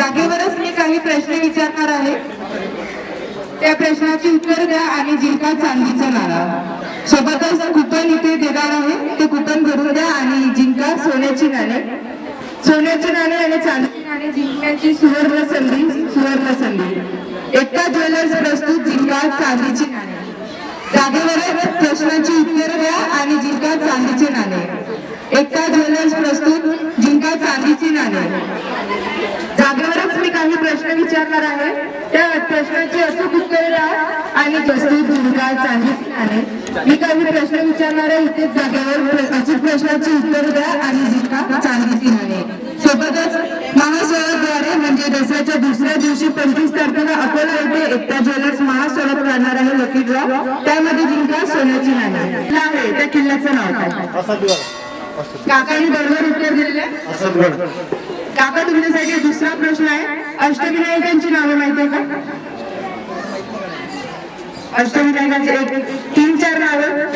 जागेवरच मी काही प्रश्न विचारणार आहे. त्या प्रश्नाची उत्तर द्या आणि जिंका चांदीचा नारा सोबतच कुपन इथे देणार आहे. ते कुपन भरून द्या आणि जिंका सोन्याची नाणे. सोन्याची नाणे आणि चांदीची नाणे जिंकण्याची सुवर्ण संधी सुवर्ण संधी. एकता ज्वेलर्स प्रस्तुत जिंका चांदीची नाणे. जागेवरच प्रश्नाची उत्तर द्या आणि जिंका चांदीचे नाणे. एकता ज्वेलर्स प्रस्तुत जिंका चांदीची नाणे. जागे प्रश्न विचारणार आहे. त्या प्रश्नाची अचूक उत्तर द्या आणि जिंका चांदीची नाणे मी काही प्रश्न विचारणार आहे इथेच जागेवर अचूक प्रश्नाची उत्तर द्या आणि जिंका नाणे सोबतच महासोळाद्वारे म्हणजे दसऱ्याच्या दुसऱ्या दिवशी पंचवीस तारखेला अकोला येथे एकता ज्वेलर्स महासोळा काढणार आहे लकी ड्रॉ त्यामध्ये जिंका सोन्याची नाणे आहे? त्या किल्ल्याचं नाव काय? काकांनी बरोबर उत्तर दिलेलं आहे. काका तुमच्यासाठी दुसरा प्रश्न आहे. अष्टविनायकांची नावे माहिती आहे का? अष्टविनायकांची एक तीन चार नावे.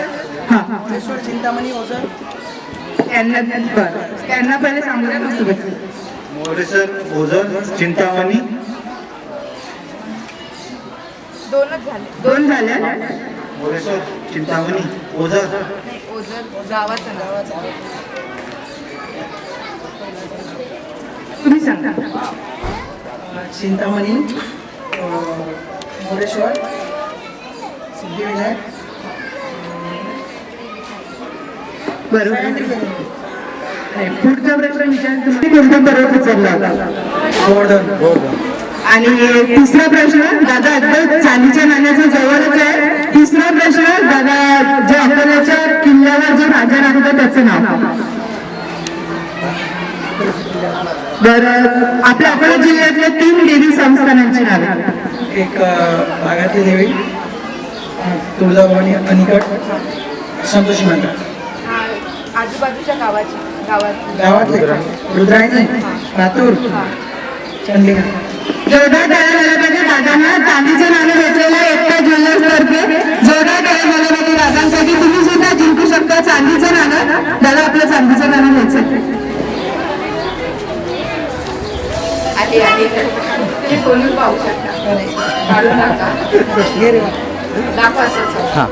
हा. चिंतामणी ओझर. त्यांना बरं. त्यांना पहिले सांगू द्या मग तुम्ही. मोरेश्वर ओझर चिंतामणी. दोनच झाले. दोन झाल्या चिंतामणी ओझर. नाही ओझर गावाचं नाव. तुम्ही सांगा. चिंतामणी मुरेश्वर सिद्धिविनायक बरोबर. पुढचा प्रश्न विचार तुम्ही कोणता बरोबर विचारला गोवर्धन आणि तिसरा प्रश्न दादा तीन देवी संस्थानांची नावे. एक अ, बागातली देवी तुळजाभवानी अनिकट संतोषी माता हा आजूबाजूच्या गावाची गावात गावातले. रुद्रायणी लातूर चंडिका जोरदार टाळ्या झाल्या पाहिजे दादांना. चांदीचं नाणं एकटा ज्वेलर्स तर्फे. जोरदार टाळ्या झाल्या पाहिजे दादांसाठी. तुम्ही सुद्धा जिंकू शकता चांदीचं नाणं. दादा आपलं चांदीचं नाणं घ्यायचं आली आली तुम्ही बोलून पाहू शकता. काढू नका. दाखवा असं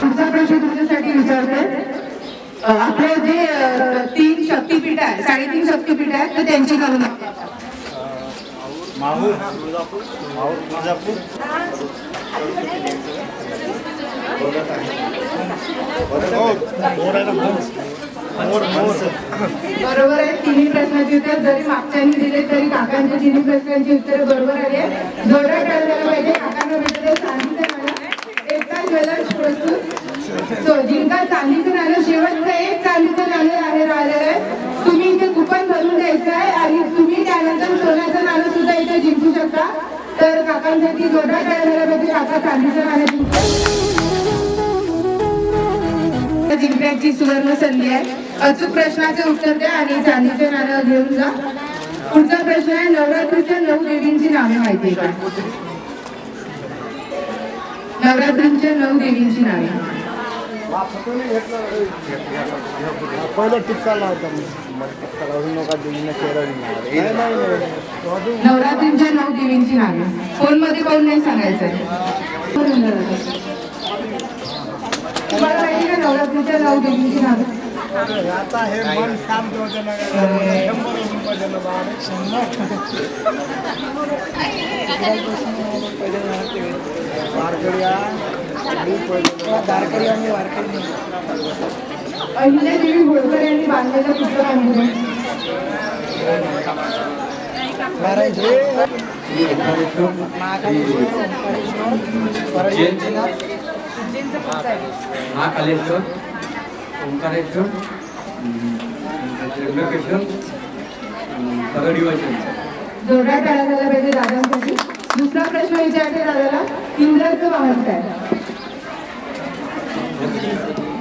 पुढचा प्रश्न तुमच्यासाठी विचारते. आपले जे तीन शक्तीपीठ आहे साडेतीन शक्तीपीठ आहेत तर त्यांची नावं सांगा. माहूर तुळजापूर माहूर तुळजापूर मोर मोर बरोबर आहे तिन्ही उत्तर जरी मागच्यांनी दिले तरी काकांची तिन्ही प्रश्नांची उत्तरे बरोबर आली आहे जोरदार टाळ्या पाहिजे. काकांना भेटले चांदीचं नाणं एकता ज्वेलर्स प्रस्तुत सो जिंका चांदीचं नाणं शेवटचं एक चांदीचं नाणं आहे राहिलेलं आहे. तुम्ही इथे कुपन भरून द्यायचं आहे आणि तुम्ही त्यानंतर सोन्याचं नाणं सुद्धा इथे जिंकू शकता. तर काकांसाठी जोरदार टाळ्या झाल्या पाहिजे. काका चांदीचं नाणं जिंकतात जिंकण्याची सुवर्ण संधी आहे. अचूक प्रश्नाचे उत्तर द्या आणि चांदीचे नाणं घेऊन जा. पुढचा प्रश्न आहे नवरात्रीच्या नऊ देवींची नावे माहिती आहे का? नवरात्रीच्या नऊ देवींची नावे. नवरात्रीच्या नऊ देवींची नावे. फोनमध्ये कोण नाही सांगायचं तुम्हाला माहिती का नवरात्रीच्या नऊ देवींची नावे आता हे मन शांत होतं ना शंभर रुपये वारकऱ्या वारकरी आणि वारकरी. अहिल्या देवी होळकर यांनी बांधलेलं पुस्तक महाकालेश्वर ओंकारेश्वर परळीनाथ महाकालेश्वर ओंकारेश्वर. त्र्यंबकेश्वर परडिवाचन जोरदार टाळ्या झाल्या पाहिजे दादांसाठी दुसरा प्रश्न विचारते दादाला इंद्राचं वाहन काय?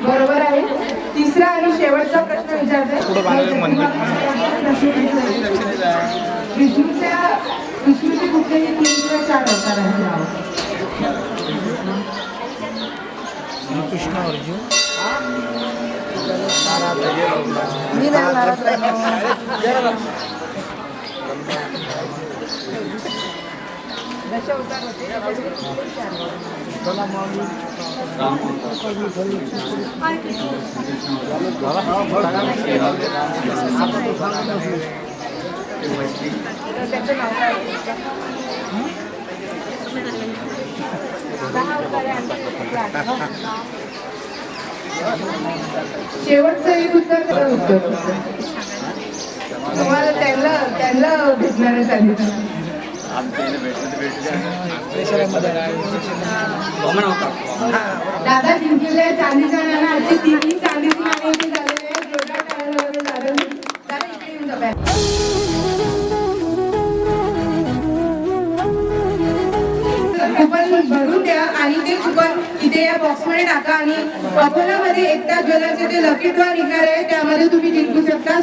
बरोबर आहे. तिसरा आणि शेवटचा प्रश्न विचारते. विष्णूच्या विष्णूचे कुठलेही तीन किंवा चार अवतार आहेत. ಕೃಷ್ಣ ಅರ್ಜುನ್ ರಾಮ शेवटचं एक उत्तर त्याला उत्तर तुम्हाला त्यांना त्यांना भेटणार दादा जिंकलेले आहे चांदीच्या नाणं आजची तिन्ही चांदीची नाणी इथे दादा दादा इकडे येऊन आणि ते कुपन इथे या बॉक्समध्ये टाका. आणि अकोलामध्ये एकता ज्वेलर्सचे ते लकी ड्रॉ निघणार आहे. त्यामध्ये तुम्ही जिंकू शकता.